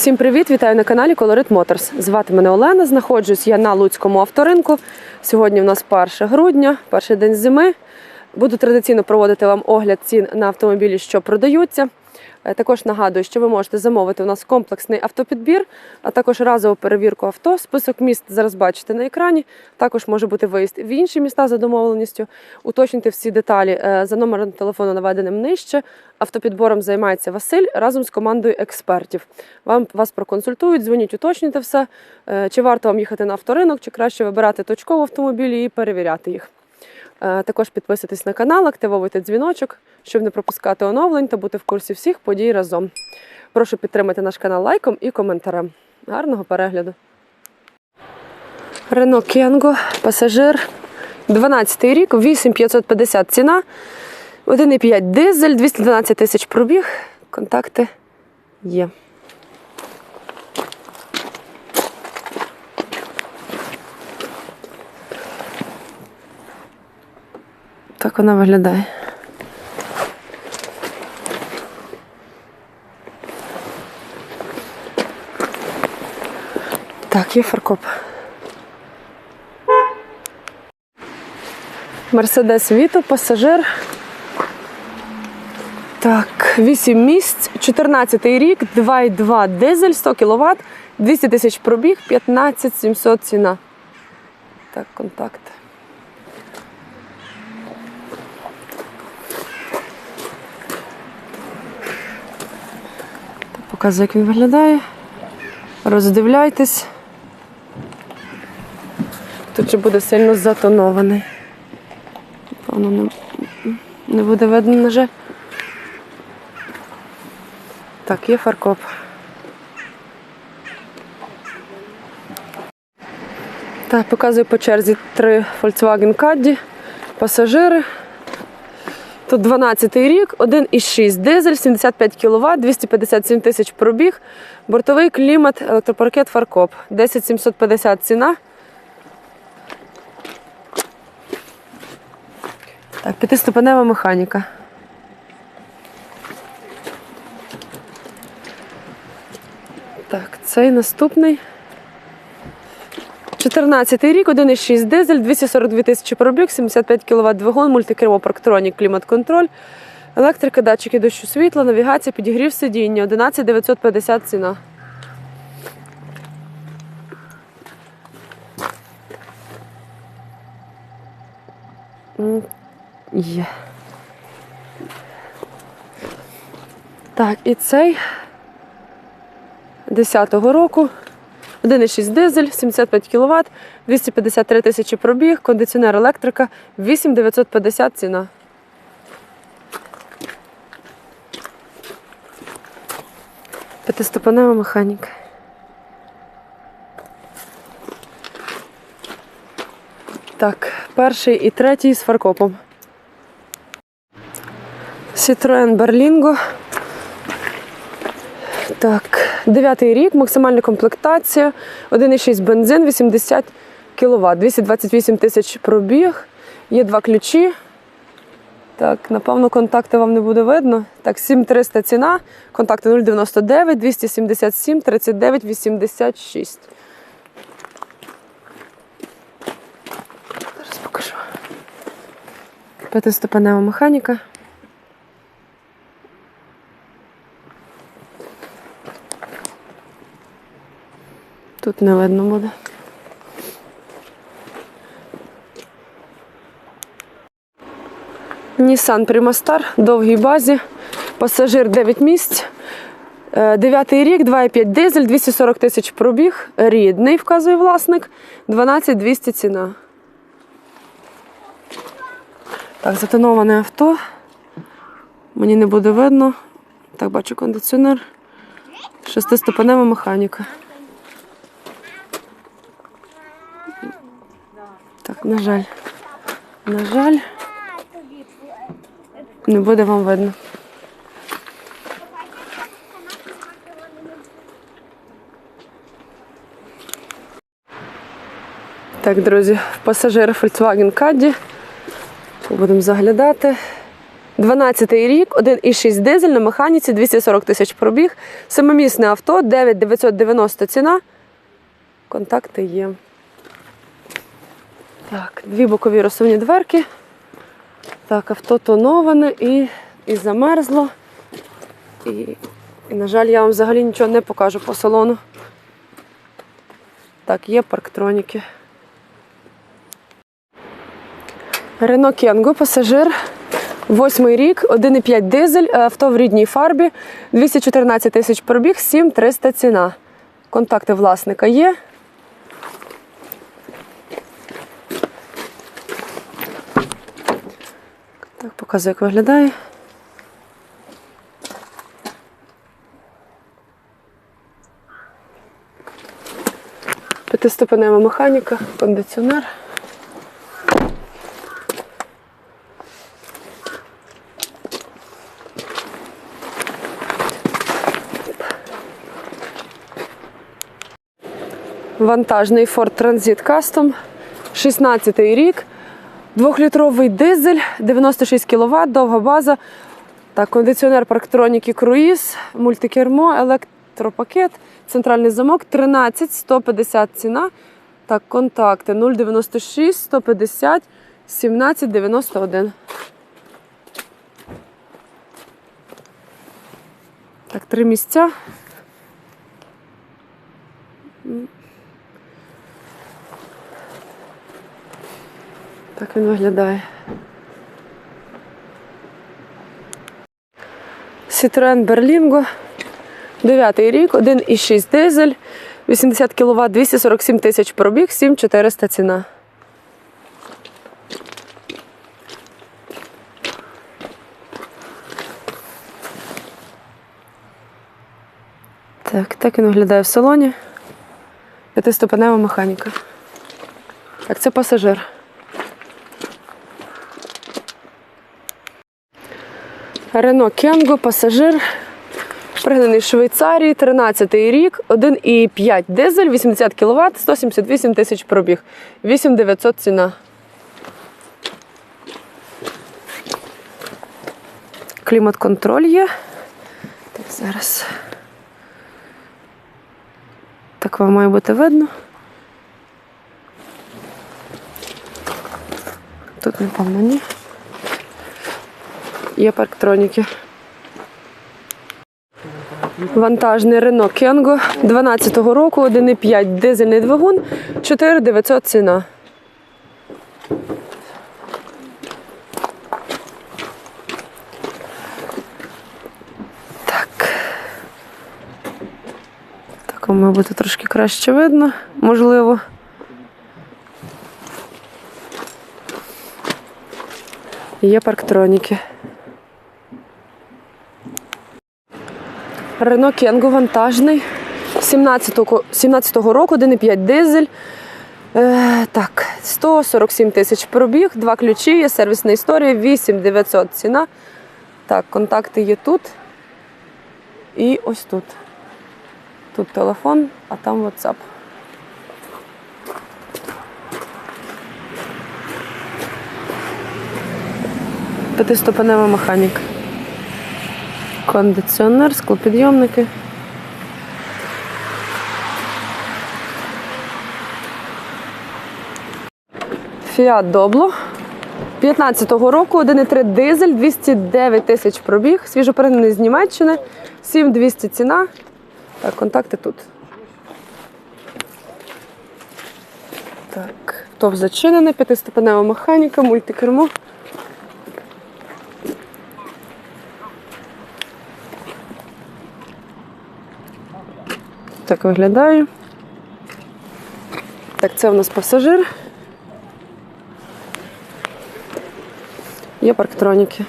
Всім привіт! Вітаю на каналі Colorit Motors. Звати мене Олена. Знаходжусь я на Луцькому авторинку. Сьогодні у нас 1 грудня, перший день зими. Буду традиційно проводити вам огляд цін на автомобілі, що продаються. Е, Також нагадую, що ви можете замовити у нас комплексний автопідбір, а також разову перевірку авто. Список міст зараз бачите на екрані. Також може бути виїзд в інші міста за домовленістю. Уточнити всі деталі е, за номером телефону, наведеним нижче. Автопідбором займається Василь разом з командою експертів. Вам вас проконсультують, дзвоніть, уточнюйте все, е, чи варто вам їхати на авторинок, чи краще вибирати точково автомобілі і перевіряти їх. Е, Також підписуйтесь на канал, активовуйте дзвіночок, щоб не пропускати оновлень та бути в курсі всіх подій разом. Прошу підтримати наш канал лайком і коментарем. Гарного перегляду. Рено Кенго, пасажир. 12 рік, 8550 ціна. 1,5 дизель, 212 тисяч пробіг. Контакти є. Так вона виглядає. Так, є фаркоп. Мерседес Віто, пасажир. Так, 8 місць, 14 рік, 2,2 дизель, 100 кВт, 200 тисяч пробіг, 15 700 ціна. Так, контакт. Показую, як він виглядає. Роздивляйтесь. Тут ще буде сильно затонований. Певно, не, не буде видно, жаль. Так, є фаркоп. Так, показую по черзі три Volkswagen Caddy, пасажири. Тут 12-й рік, 1,6 дизель, 75 кВт, 257 тисяч пробіг, бортовий клімат, електропаркет фаркоп. 10 750 ціна. Так, п'ятиступенева механіка. Так, цей наступний. 14 рік, 1,6 дизель, 242 тисячі пробіг, 75 кВт двигун, мультикермо парктронік, клімат-контроль, електрика, датчики дощу світла, навігація, підігрів сидіння, 11 950 ціна. Є. Так, і цей 10-го року. 1,6 дизель, 75 кВт, 253 тисячі пробіг, кондиціонер електрика, 8950 ціна. П'ятиступенева механіка. Так, перший і третій з фаркопом. Citroen Berlingo. Так, дев'ятий рік, максимальна комплектація, 1,6 бензин, 80 кВт, 228 тисяч пробіг, є два ключі. Так, напевно, контакти вам не буде видно. Так, 7300 ціна, контакти 099 277 39 86. Зараз покажу. П'ятиступенева механіка. Тут не видно буде. Nissan Primastar, довгій базі, пасажир 9 місць. Е, Дев'ятий рік, 2,5 дизель, 240 тисяч пробіг, рідний, вказує власник, 12 200 ціна. Так, затоноване авто. Мені не буде видно. Так, бачу кондиціонер. Шестиступенева механіка. Так, на жаль. На жаль. Не буде вам видно. Так, друзі, пасажир Volkswagen Caddy. Будемо заглядати. 12 рік, 1,6 дизель на механіці, 240 тисяч пробіг. Самомісне авто, 9990 ціна. Контакти є. Так, дві бокові розсувні дверки. Так, авто тоноване і, і замерзло. І, і, на жаль, я вам взагалі нічого не покажу по салону. Так, є парктроніки. Рено Кенго, пасажир. Восьмий рік, 1,5 дизель, авто в рідній фарбі, 214 тисяч пробіг, 7300 ціна. Контакти власника є. Так, показую, як виглядає. П'ятиступенева механіка, кондиціонер. Вантажний Ford Transit Custom, 16 рік, двохлітровий дизель, 96 кВт, довга база. Так, кондиціонер парктроніки круїз, мультикермо, електропакет, центральний замок, 13 150 ціна. Так, контакти 096 150 17 91. Так, три місця. Так він виглядає. Citroen Berlingo. 9 рік, 1,6 дизель, 80 кВт, 247 тисяч пробіг, 7400 ціна. Так, так він виглядає в салоні. П'ятиступенева механіка. Так, це пасажир. Рено Кенго, пасажир. Пригнаний з Швейцарії, 13 рік, 1,5 дизель, 80 кВт, 178 тисяч пробіг, 8900 ціна. Клімат-контроль є. Так, зараз. Так вам має бути видно. Тут, напевно, ні. Є парктроніки. Вантажний Renault Кенго 12-го року, 1,5 дизельний двигун, 4900 ціна. Так. Так, мабуть, трошки краще видно, можливо. Є парктроніки. Рено Кенго вантажний. 17-го 17-го року, 1,5 дизель. Е, так, 147 тисяч пробіг, два ключі, є сервісна історія, 8900 ціна. Так, контакти є тут. І ось тут. Тут телефон, а там WhatsApp. П'ятиступенева механіка. Кондиціонер, склопідйомники. Фіат Добло. 15-го року 1,3 дизель, 209 тисяч пробіг, свіжопринений з Німеччини, 7200 ціна. Так, контакти тут. Так, топ зачинений, п'ятиступенева механіка, мультикермо. Так виглядає. Так, це у нас пасажир. Є парктроніки.